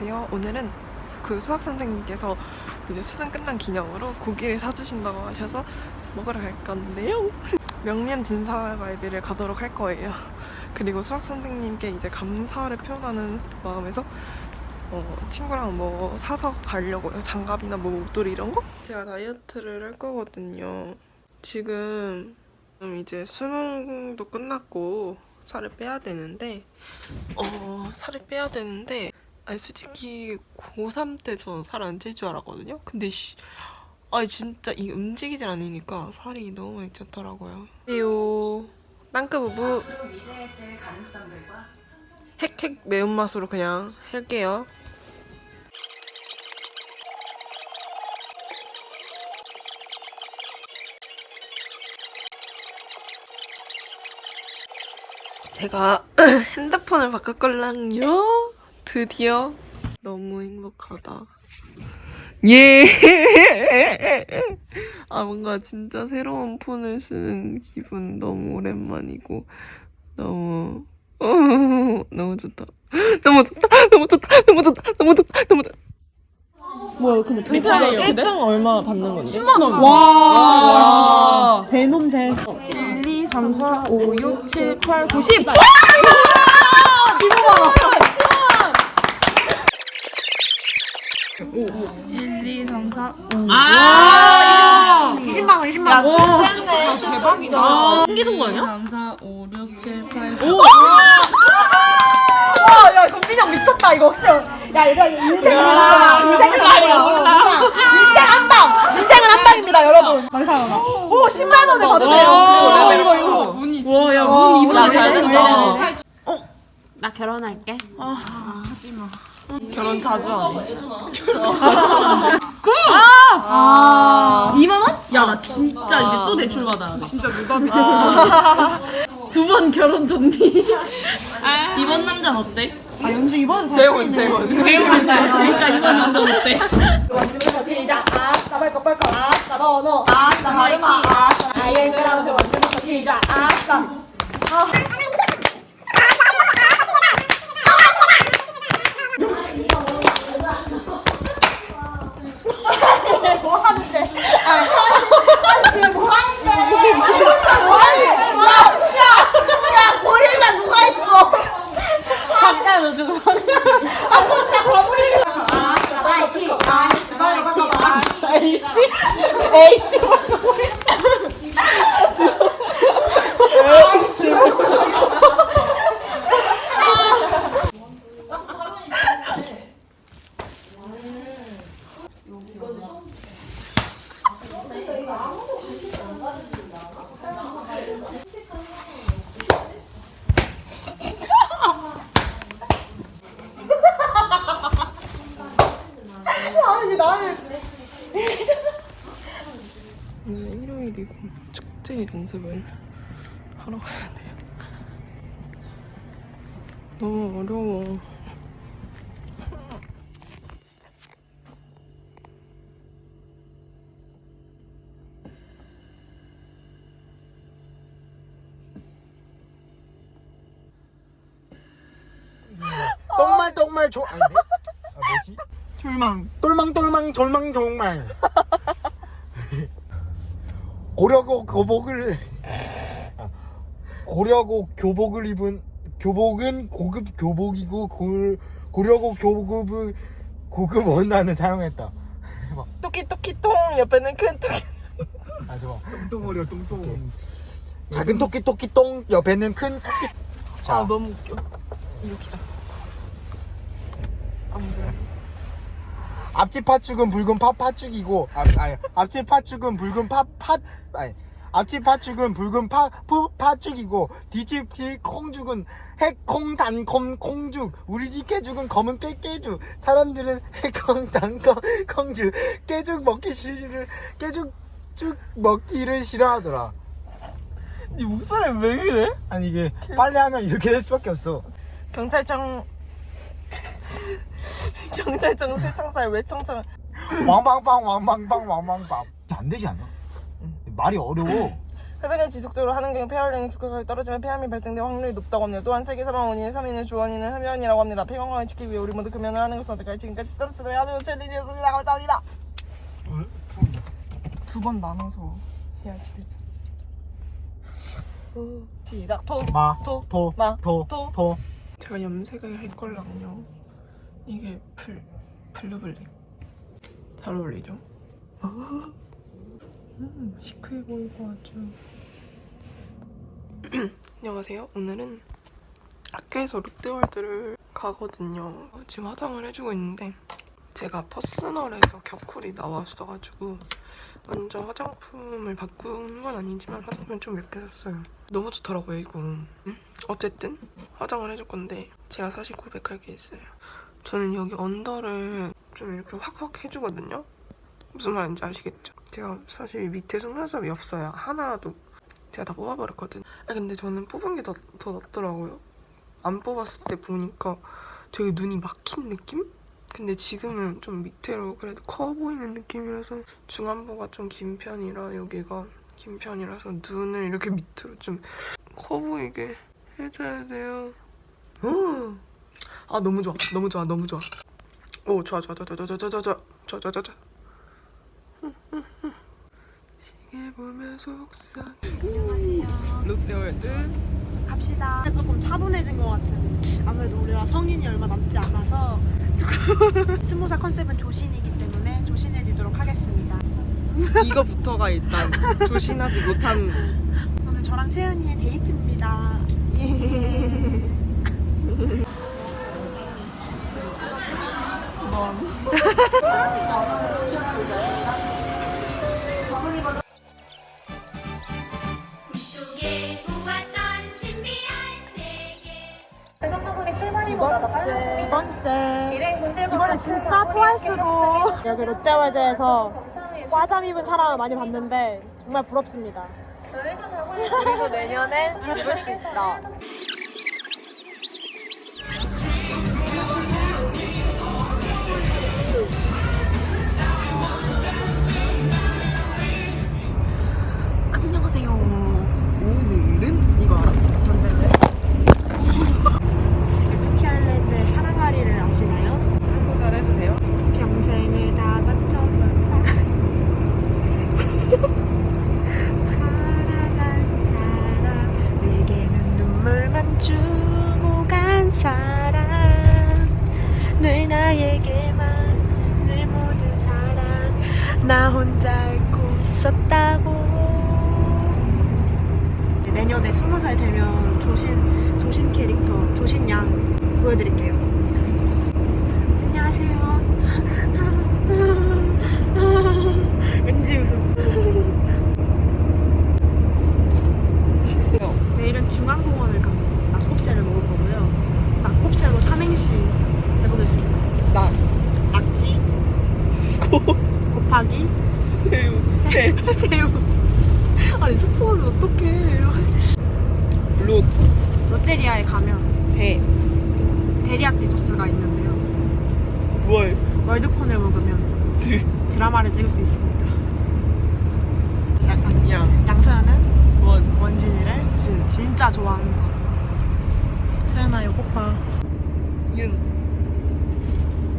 안녕하세요. 오늘은 그 수학 선생님께서 이제 수능 끝난 기념으로 고기를 사주신다고 하셔서 먹으러 갈 건데요. 명륜 진사갈비를 가도록 할 거예요. 그리고 수학 선생님께 이제 감사를 표현하는 마음에서 어, 친구랑 뭐 사서 가려고요. 장갑이나 뭐 목도리 이런 거? 제가 다이어트를 할 거거든요. 지금 이제 수능도 끝났고 살을 빼야 되는데 어 살을 빼야 되는데 아니 솔직히 고3 때 저 살 안 찔 줄 알았거든요. 근데 씨, 아니 진짜 이 움직이질 않으니까 살이 너무 많이 쪘더라고요. 요 땅크 부부 미래의 질 가능성들과 핵핵 매운맛으로 그냥 할게요. 제가 핸드폰을 바꿨걸랑요. 드디어 너무 행복하다. 예. 아 뭔가 진짜 새로운 폰을 쓰는 기분 너무 오랜만이고 너무 어, 너무 좋다. 너무 좋다. 너무 좋다. 너무 좋다. 너무 좋다. 너무 좋다. 뭐야 그럼 괜찮아요, 근데? 일장 얼마 받는 건데? 10만 원. 와. 대놈 대. 1, 2, 3, 4, 5, 6, 7, 8, 9, 10. 15만 원. 1, 2, 3, 4, 5. 아! 20만 원, 20만 원. 야, 와, 대박이다. 생기는 거 아니야? 3, 4, 5, 6, 7, 8. 오! 와, 야, 건빈이 형 미쳤다, 이거 혹시. 야, 이거 인생은 한 방. 인생은 한 방이야. 인생 한 방. 인생은 한 방입니다, 여러분. 감사합니다. 오, 10만 원을 받으세요. 와, 이거, 이거. 문이 와, 야, 문 이분 나잘잘 된다. 된다. 나 결혼할게. 결혼 자주 하네. 아. 2만 원? 야, 나 진짜 이제 또 대출 받아야 돼. 진짜 무답이다. 두번 결혼 좋니? 이번 남자는 어때? 아, 연주 이번 재혼, 재혼. 많잖아. 그러니까 이번 남자 어때? 시작 아싸 발거 발거 아싸 번호 아싸 마리마 아싸 아예 그라운드 원주부터 시작 아싸 뭐 하는데? 아니, 아니, 뭐 하는데? 뭐 하는데? 야, 야, 야, 고릴라 누가 있어? 잠깐, 너 좀. 아, 진짜 거부리를. 아싸, 마이키. 아싸, 마이키. 아싸, 에이씨. 에이씨. 에이씨. 아니, 나를. 오늘 일요일이고 축제 연습을 하러 가야 돼요. 너무 어려워. 똥말 똥말 조 아닌데? 아 뭐지? 졸망. 똘망 똘망 졸망 졸망 고려고 교복을 아, 고려고 교복을 입은 교복은 고급 교복이고 고, 고려고 교복을 고급 원단을 사용했다 토끼토끼통 옆에는 큰 토끼. 아 좋아 똥똥머리야 똥똥 작은 토끼 토끼 똥 옆에는 큰 토끼 아 너무 웃겨. 이렇게 자. 안 보여. 앞집 팥죽은 붉은 팥 팥죽이고 아, 아니 앞집 팥죽은 붉은 팥팥 아니 앞집 팥죽은 붉은 팥 푸- 팥죽이고 뒤집 이 콩죽은 해콩 단콩 콩죽 우리 집 깨죽은 검은 깨 깨죽. 사람들은 해콩 단콩 콩죽 깨죽 먹기 싫을 깨죽 쭉 먹기를 싫어하더라. 네 목소리 왜 그래? 아니 이게 빨리 하면 이렇게 될 수밖에 없어. 경찰청 경찰청 새청살 외청청 왕방방 왕방방 왕방방 안 되지 않아? 말이 어려워 흡연을 지속적으로 하는 경우 폐활량이 급격하게 떨어지면 폐암이 발생될 확률이 높다고 합니다. 또한 세계 사망 원인의 3위는 주원인은 흡연이라고 합니다. 폐 건강을 지키기 위해 우리 모두 금연을 하는 것을 어떨까요? 지금까지 스tam스의 하루 챌린지였습니다. 감사합니다. 두 번 나눠서 해야지. 어, 시작. 토. 마, 토. 토, 마. 토, 토. 토. 제가 염색을 할 거랑요. 이게 풀 블루블랙 잘 어울리죠? 음, 시크해 보이고 아주. 안녕하세요. 오늘은 학교에서 롯데월드를 가거든요. 어, 지금 화장을 해주고 있는데 제가 퍼스널에서 격쿨이 나왔어가지고 완전 화장품을 바꾼 건 아니지만 화장품을 좀 몇 개 샀어요. 너무 좋더라고요 이거. 음? 어쨌든 화장을 해줄 건데 제가 사실 고백할 게 있어요. 저는 여기 언더를 좀 이렇게 확확 해주거든요. 무슨 말인지 아시겠죠? 제가 사실 밑에 속눈썹이 없어요. 하나도 제가 다 뽑아버렸거든요. 아 근데 저는 뽑은 게 더 더 낫더라고요. 안 뽑았을 때 보니까 되게 눈이 막힌 느낌? 근데 지금은 좀 밑으로 그래도 커 보이는 느낌이라서 중안부가 좀 긴 편이라 여기가 긴 편이라서 눈을 이렇게 밑으로 좀 커 보이게 해줘야 돼요. 음. 아 너무 좋아, 너무 좋아, 너무 좋아. 오 좋아 좋아 좋아 좋아 좋아 좋아 좋아 좋아 좋아 좋아 좋아. 시계 보면 속상. 롯데월드. 갑시다. 조금 차분해진 것 같은. 아무래도 우리가 성인이 얼마 남지 않아서 스무 살 컨셉은 조신이기 때문에 조신해지도록 하겠습니다. 이거부터가 일단 조신하지 못한. 오늘 저랑 채연이의 데이트입니다. 속에 보았던 신비한 세계 두 번째. 이번엔 진짜 트와이스도 여기 롯데월드에서 과잠 입은 사람을 많이 봤는데 정말 부럽습니다. 그리고 내년에 입을 수 있다. 있었다고 내년에 스무 살 되면 조신 조신 캐릭터 조신 양 보여드릴게요. 안녕하세요. 왠지 웃음. 내일은 중앙공원을 갑니다. 낙곱새를 먹을 거고요. 낙곱새로 삼행시 해보겠습니다. 나 낙지 곱하기 새우 새 새우. 아니 스포하면 어떡해. 롯 롯데리아에 가면 배 데리야끼 소스가 있는데요. 월 월드콘을 먹으면 드라마를 찍을 수 있습니다. 양 양서연은 원 원진이를 진 진짜 좋아한다. 서연아 이거 꼭 봐. 윤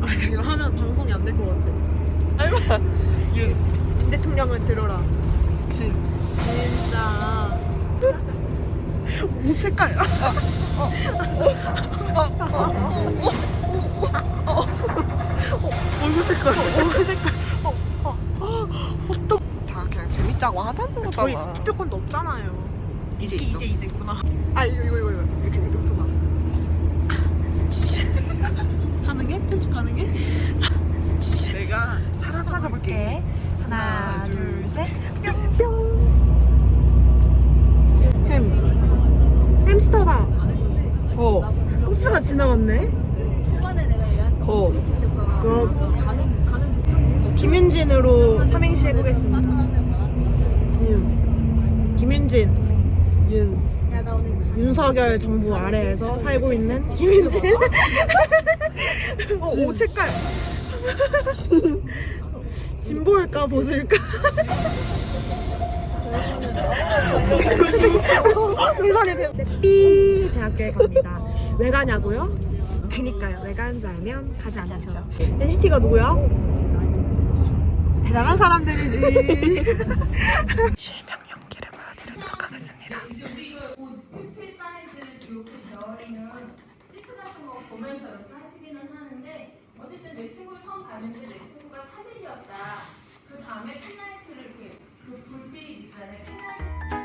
아 이거 하면 방송이 안 될 것 같아. 윤윤 대통령을 들어라. 진 진짜. 옷 색깔. 얼굴 색깔 얼굴 색깔. 다 그냥 재밌자고 하다는 거잖아. 저희 투표권도 없잖아요. 이제 이제 있어. 이제 이제 있구나. 아 이거 이거 이거 이거 이렇게 이렇게 봐. 가능해? 편집 가능해? 내가 사라져 볼게. 하나, 둘, 셋. 햄 햄스터다. 거, 호스가 지나갔네. 거, 그 김윤진으로 삼행시 해보겠습니다. 김, 김윤진, 윤, 윤석열 정부 아래에서 살고 있는 김윤진. 어, 옷 색깔. 진보일까 보수일까? 물건이 삐 대학교에 갑니다. 왜 가냐고요? 그니까요. 알면 가지 않죠. NCT가 누구야? 대단한 사람들이지. 실명 연기를 보여드리도록 하겠습니다. 거 보면서 이렇게 하시기는 하는데 어쨌든 내 친구를 처음 봤는데 내 친구가 사진이었다. 그 다음에 펜라이트를 이렇게 그 불빛 있잖아요. 펜라이트